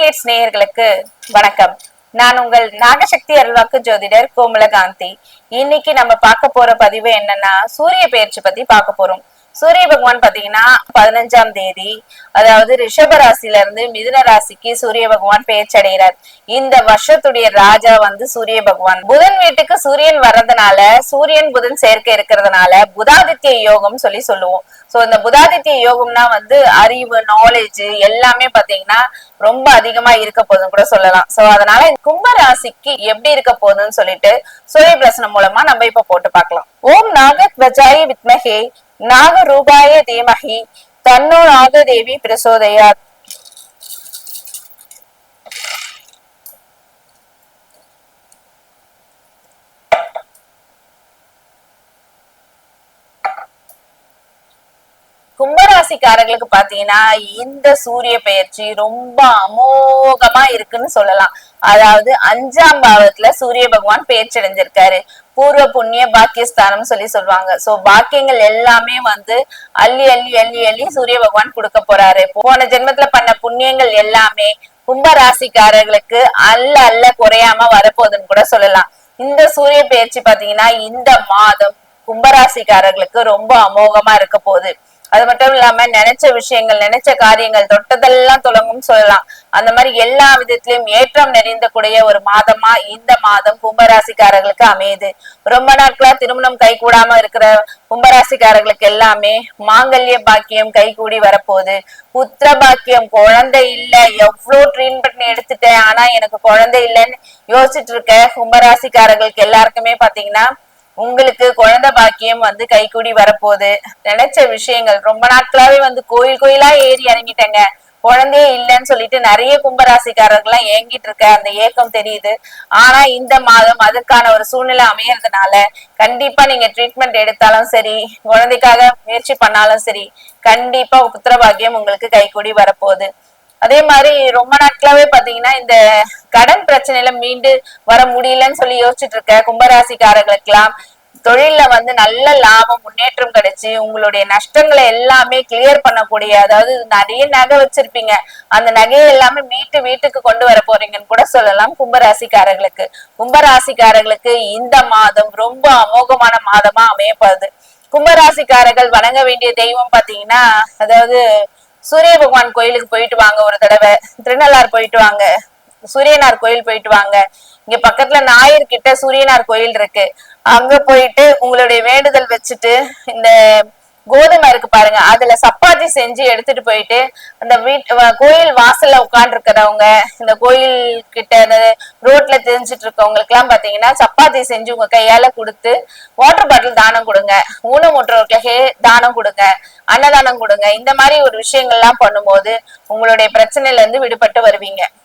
Gates நேயர்களுக்கு வணக்கம். நான் உங்கள் நாகசக்தி அருள்வாக்கு ஜோதிடர் கோமலகாந்தி. இன்னைக்கு நம்ம பார்க்க போற பதிவு என்னன்னா சூரிய பெயர்ச்சி பத்தி பார்க்க போறோம். சூரிய பகவான் பாத்தீங்கன்னா பதினஞ்சாம் தேதி அதாவது ரிஷப ராசில இருந்து மிதுன ராசிக்கு சூரிய பகவான் பேச்சடைகிறார் இந்த வருஷத்துடைய ராஜா வந்து சூரிய பகவான். புதன் வீட்டுக்கு சூரியன் வர்றதுனால சூரியன் புதன் சேர்க்கை இருக்கிறதுனால புதாதித்ய யோகம் சொல்லி சொல்லுவோம். சோ இந்த புதாதித்ய யோகம்னா வந்து அறிவு நாலேஜ் எல்லாமே பாத்தீங்கன்னா ரொம்ப அதிகமா இருக்க போதுன்னு கூட சொல்லலாம். சோ அதனால கும்ப ராசிக்கு எப்படி இருக்க போகுதுன்னு சொல்லிட்டு சூரிய பிரசனம் மூலமா நம்ம இப்ப போட்டு பார்க்கலாம். ஓம் நாகத்வஜாய வித்மஹே. நாக ரூபாய தீமஹி தன்னோ நாகதேவி பிரசோதயாத் கும்பராசிக்காரர்களுக்கு பாத்தீங்கன்னா இந்த சூரிய பெயர்ச்சி ரொம்ப அமோகமா இருக்குன்னு சொல்லலாம். அதாவது அஞ்சாம் பாவத்துல சூரிய பகவான் பெயர்ச்சி அடைஞ்சிருக்காரு பூர்வ புண்ணிய பாக்கியஸ்தானம் சொல்லி சொல்லுவாங்க. சோ பாக்கியங்கள் எல்லாமே வந்து அள்ளி அள்ளி அள்ளி அள்ளி சூரிய பகவான் கொடுக்க போறாரு. போன ஜென்மத்துல பண்ண புண்ணியங்கள் எல்லாமே கும்ப ராசிக்காரர்களுக்கு அல்ல அல்ல குறையாம வரப்போகுதுன்னு கூட சொல்லலாம். இந்த சூரிய பெயர்ச்சி பாத்தீங்கன்னா இந்த மாதம் கும்பராசிக்காரர்களுக்கு ரொம்ப அமோகமா இருக்க போகுது. அது மட்டும் இல்லாம நினைச்ச விஷயங்கள் நினைச்ச காரியங்கள் தொட்டதெல்லாம் தொடங்கும் சொல்லலாம். அந்த மாதிரி எல்லா விதத்திலயும் ஏற்றம் நிறைந்த கூடிய ஒரு மாதமா இந்த மாதம் கும்பராசிக்காரர்களுக்கு அமையுது. ரொம்ப நாட்களா திருமணம் கை கூடாம இருக்கிற கும்பராசிக்காரர்களுக்கு எல்லாமே மாங்கல்ய பாக்கியம் கை கூடி வரப்போகுது. புத்திர பாக்கியம் குழந்தை இல்ல எவ்வளவு பண்ணி எடுத்துட்டேன் ஆனா எனக்கு குழந்தை இல்லைன்னு யோசிச்சுட்டு இருக்க கும்பராசிக்காரர்களுக்கு எல்லாருக்குமே பாத்தீங்கன்னா உங்களுக்கு குழந்தை பாக்கியம் வந்து கைகூடி வரப்போகுது. நினைச்ச விஷயங்கள் ரொம்ப நாட்களாவே வந்து கோயில் கோயிலா ஏறி இறங்கிட்டேங்க. குழந்தையே இல்லைன்னு சொல்லிட்டு நிறைய கும்பராசிக்காரர்கள்லாம் ஏங்கிட்டு இருக்க அந்த ஏக்கம் தெரியுது. ஆனா இந்த மாதம் அதற்கான ஒரு சூழ்நிலை அமையறதுனால கண்டிப்பா நீங்க ட்ரீட்மெண்ட் எடுத்தாலும் சரி குழந்தைக்காக முயற்சி பண்ணாலும் சரி கண்டிப்பா புத்திரபாகியம் உங்களுக்கு கைகூடி வரப்போகுது. அதே மாதிரி ரொம்ப நாட்களாவே பாத்தீங்கன்னா இந்த கடன் பிரச்சனையில மீண்டு வர முடியலன்னு சொல்லி யோசிச்சுட்டு இருக்க கும்பராசிக்காரர்களுக்கெல்லாம் தொழில்ல வந்து நல்ல லாபம் முன்னேற்றம் கிடைச்சு உங்களுடைய நஷ்டங்களை எல்லாமே கிளியர் பண்ணக்கூடிய அதாவது நிறைய நகை வச்சிருப்பீங்க. அந்த நகையை எல்லாமே மீட்டு வீட்டுக்கு கொண்டு வர போறீங்கன்னு கூட சொல்லலாம் கும்பராசிக்காரர்களுக்கு. கும்பராசிக்காரர்களுக்கு இந்த மாதம் ரொம்ப அமோகமான மாதமா அமையப்படுது கும்பராசிக்காரர்கள் வணங்க வேண்டிய தெய்வம் பாத்தீங்கன்னா அதாவது சூரிய பகவான் கோயிலுக்கு போயிட்டு வாங்க ஒரு தடவை. திருநள்ளார் போயிட்டு வாங்க. சூரியனார் கோயில் போயிட்டு வாங்க. இங்க பக்கத்துல நாயர் கிட்ட சூரியனார் கோயில் இருக்கு. அங்க போயிட்டு உங்களுடைய வேண்டுதல் வச்சுட்டு இந்த கோதுமை இருக்கு பாருங்க. அதுல சப்பாத்தி செஞ்சு எடுத்துட்டு போயிட்டு அந்த வீட் கோயில் வாசல்ல உட்கார்ந்து இருக்கிறவங்க இந்த கோயில் கிட்ட அந்த ரோட்ல தெரிஞ்சிட்டு இருக்கவங்களுக்கு எல்லாம் பாத்தீங்கன்னா சப்பாத்தி செஞ்சு உங்க கையால கொடுத்து வாட்டர் பாட்டில் தானம் கொடுங்க. ஊனமுற்றவர்களுக்கு தானம் கொடுங்க. அன்னதானம் கொடுங்க. இந்த மாதிரி ஒரு விஷயங்கள்லாம் பண்ணும்போது உங்களுடைய பிரச்சனையில இருந்து விடுபட்டு வருவீங்க.